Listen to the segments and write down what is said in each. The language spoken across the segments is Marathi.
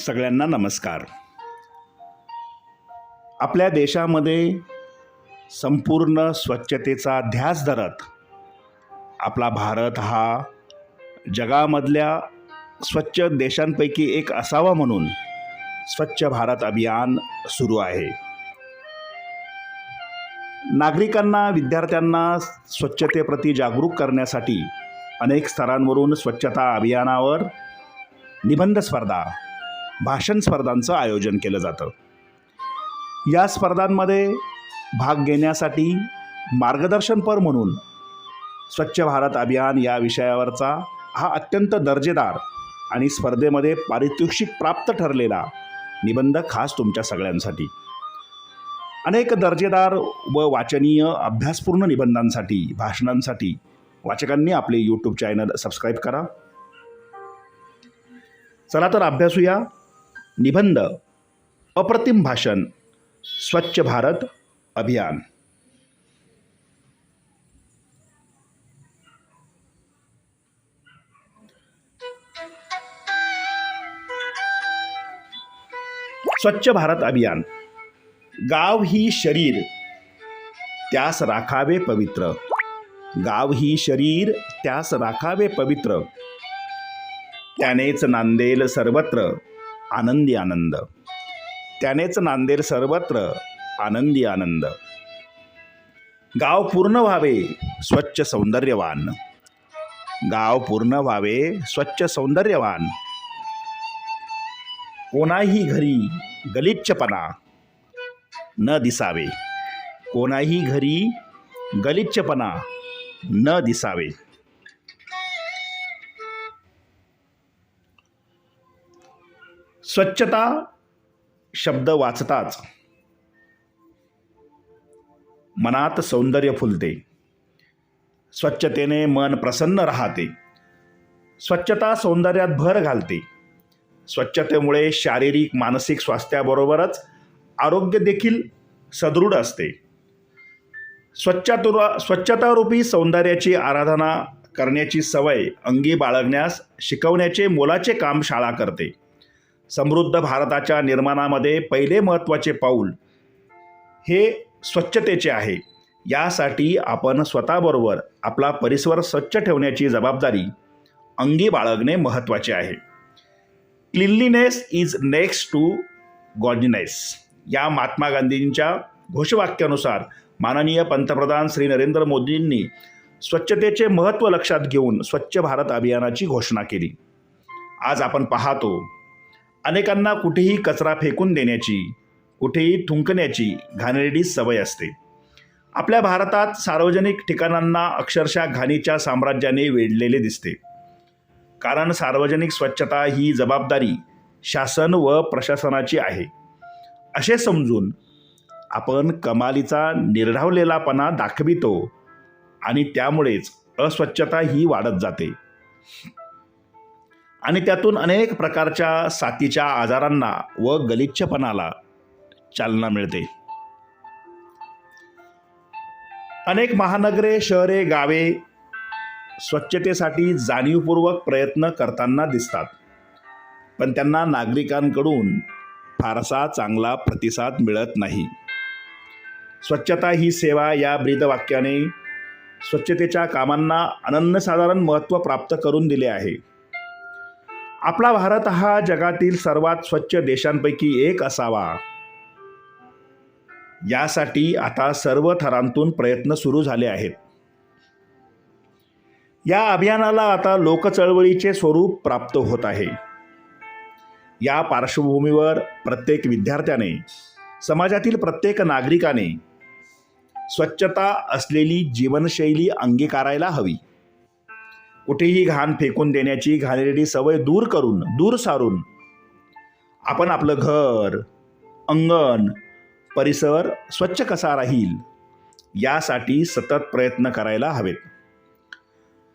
सगळ्यांना नमस्कार. आपल्या देशामध्ये संपूर्ण स्वच्छतेचा ध्यास धरत आपला भारत हा जगामधल्या स्वच्छ देशांपैकी एक असावा म्हणून स्वच्छ भारत अभियान सुरू आहे. नागरिकांना विद्यार्थ्यांना स्वच्छतेप्रती जागरूक करण्यासाठी अनेक स्तरांवरून स्वच्छता अभियानावर निबंध स्पर्धा भाषण स्पर्धांचं आयोजन केलं जातं. या स्पर्धांमध्ये भाग घेण्यासाठी मार्गदर्शनपर म्हणून स्वच्छ भारत अभियान या विषयावरचा हा अत्यंत दर्जेदार आणि स्पर्धेमध्ये पारितोषिक प्राप्त ठरलेला निबंध खास तुमच्या सगळ्यांसाठी. अनेक दर्जेदार व वाचनीय अभ्यासपूर्ण निबंधांसाठी भाषणांसाठी वाचकांनी आपले यूट्यूब चॅनल सबस्क्राईब करा. चला तर अभ्यासूया. निबंध अप्रतिम भाषण स्वच्छ भारत अभियान. स्वच्छ भारत अभियान. गाव ही शरीर त्यास राखावे पवित्र. गाव ही शरीर त्यास राखावे पवित्र. त्यानेच नांदेल सर्वत्र आनंदी आनंद. त्यानेच नांदेल सर्वत्र आनंदी आनंद. गाव पूर्ण व्हावे स्वच्छ सौंदर्यवान. गाव पूर्ण व्हावे स्वच्छ सौंदर्यवान. कोणाही घरी गलिच्छपणा न दिसावे. कोणाही घरी गलिच्छपणा न दिसावे. स्वच्छता शब्द वाचताच मनात सौंदर्य फुलते. स्वच्छतेने मन प्रसन्न राहते. स्वच्छता सौंदर्यात भर घालते. स्वच्छतेमुळे शारीरिक मानसिक स्वास्थ्याबरोबरच आरोग्य देखील सदृढ असते. स्वच्छतुरा स्वच्छतारूपी सौंदर्याची आराधना करण्याची सवय अंगी बाळगण्यास शिकवण्याचे मोलाचे काम शाळा करते. समृद्ध भारताच्या निर्माणामध्ये पहिले महत्त्वाचे पाऊल हे स्वच्छतेचे आहे. यासाठी आपण स्वतःबरोबर आपला परिसर स्वच्छ ठेवण्याची जबाबदारी अंगी बाळगणे महत्त्वाचे आहे. Cleanliness is next to godliness. या महात्मा गांधींच्या घोषवाक्यानुसार माननीय पंतप्रधान श्री नरेंद्र मोदींनी स्वच्छतेचे महत्त्व लक्षात घेऊन स्वच्छ भारत अभियानाची घोषणा केली. आज आपण पाहतो अनेकांना कुठेही कचरा फेकून देण्याची कुठेही थुंकण्याची घाणेरडी सवय असते. आपल्या भारतात सार्वजनिक ठिकाणांना अक्षरशः घाणीच्या साम्राज्याने वेढलेले दिसते. कारण सार्वजनिक स्वच्छता ही जबाबदारी शासन व प्रशासनाची आहे. असे समजून आपण कमालीचा निर्ढावलेलापणा दाखवितो आणि त्यामुळेच अस्वच्छता ही वाढत जाते. आणि त्यातून अनेक प्रकारच्या साथीच्या आजारांना व गलिच्छपणाला चालना मिळते. अनेक महानगरे शहरे गावे स्वच्छतेसाठी जाणीवपूर्वक प्रयत्न करताना दिसतात. पण त्यांना नागरिकांकडून फारसा चांगला प्रतिसाद मिळत नाही. स्वच्छता ही सेवा या ब्रीदवाक्याने स्वच्छतेच्या कामांना अनन्यसाधारण महत्त्व प्राप्त करून दिले आहे. आपला भारत हा जगातील सर्वात स्वच्छ देशांपैकी एक असावा. यासाठी आता सर्व थरांतून प्रयत्न सुरू झाले आहेत. या अभियानाला आता लोकचळवळीचे स्वरूप प्राप्त होत आहे. या पार्श्वभूमीवर प्रत्येक विद्यार्थ्याने समाजातील प्रत्येक नागरिकाने स्वच्छता असलेली जीवनशैली अंगीकारायला हवी. कुठेही घाण फेकून देण्याची घाणेरडी सवय दूर करून दूर सारून आपण आपलं घर अंगण परिसर स्वच्छ कसा राहील यासाठी सतत प्रयत्न करायला हवेत.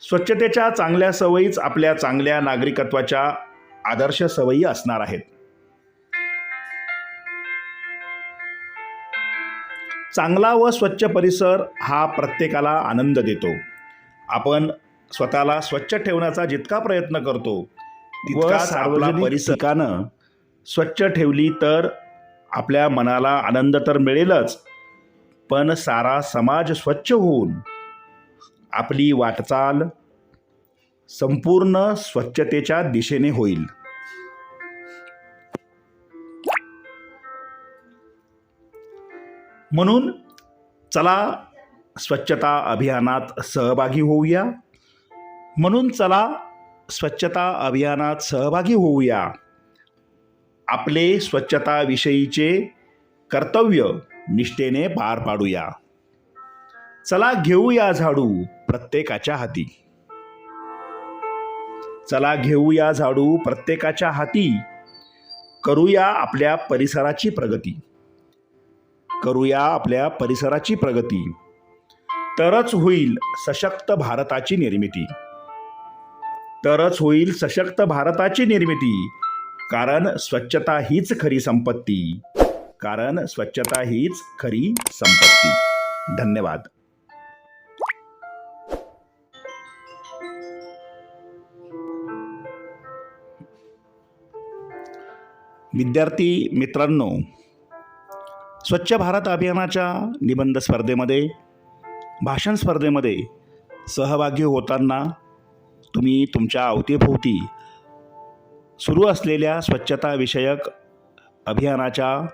स्वच्छतेच्या चांगल्या सवयीच आपल्या चांगल्या नागरिकत्वाच्या आदर्श सवयी असणार आहेत. चांगला व स्वच्छ परिसर हा प्रत्येकाला आनंद देतो. आपण स्वतःला स्वच्छ ठेवण्याचा जितका प्रयत्न करतो तितकाच आपला परिसर ठिकाणं स्वच्छ ठेवली तर आपल्या मनाला आनंद तर मिळेलच पण सारा समाज स्वच्छ होऊन आपली वाटचाल संपूर्ण स्वच्छतेच्या दिशेने होईल. म्हणून चला स्वच्छता अभियानात सहभागी होऊया. म्हणून चला स्वच्छता अभियानात सहभागी होऊया. आपले स्वच्छताविषयीचे कर्तव्य निष्ठेने पार पाडूया. चला घेऊया झाडू प्रत्येकाच्या हाती. चला घेऊया झाडू प्रत्येकाच्या हाती. करूया आपल्या परिसराची प्रगती. करूया आपल्या परिसराची प्रगती. तरच होईल सशक्त भारताची निर्मिती. तरच होईल सशक्त भारताची निर्मिती. कारण स्वच्छता हीच खरी संपत्ती. कारण स्वच्छता हीच खरी संपत्ती. धन्यवाद. विद्यार्थी मित्रांनो स्वच्छ भारत अभियानाच्या निबंध स्पर्धेमध्ये भाषण स्पर्धेमध्ये सहभागी होताना तुम्ही तुमच्या अवतीभोवती सुरू असलेल्या स्वच्छताविषयक अभियानाच्या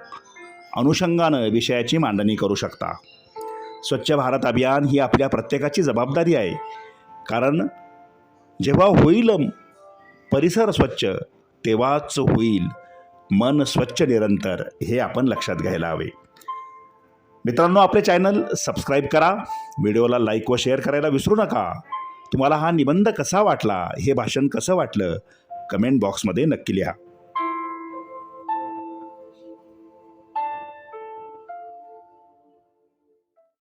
अनुषंगानं विषयाची मांडणी करू शकता. स्वच्छ भारत अभियान ही आपल्या प्रत्येकाची जबाबदारी आहे. कारण जेव्हा होईल परिसर स्वच्छ तेव्हाच होईल. मन स्वच्छ निरंतर हे आपण लक्षात घ्यायला हवे. मित्रांनो आपले चॅनल सबस्क्राईब करा. व्हिडिओला लाईक व शेअर करायला विसरू नका. तुम्हाला हा निबंध कसा वाटला हे भाषण कसं वाटलं कमेंट बॉक्समध्ये नक्की लिहा.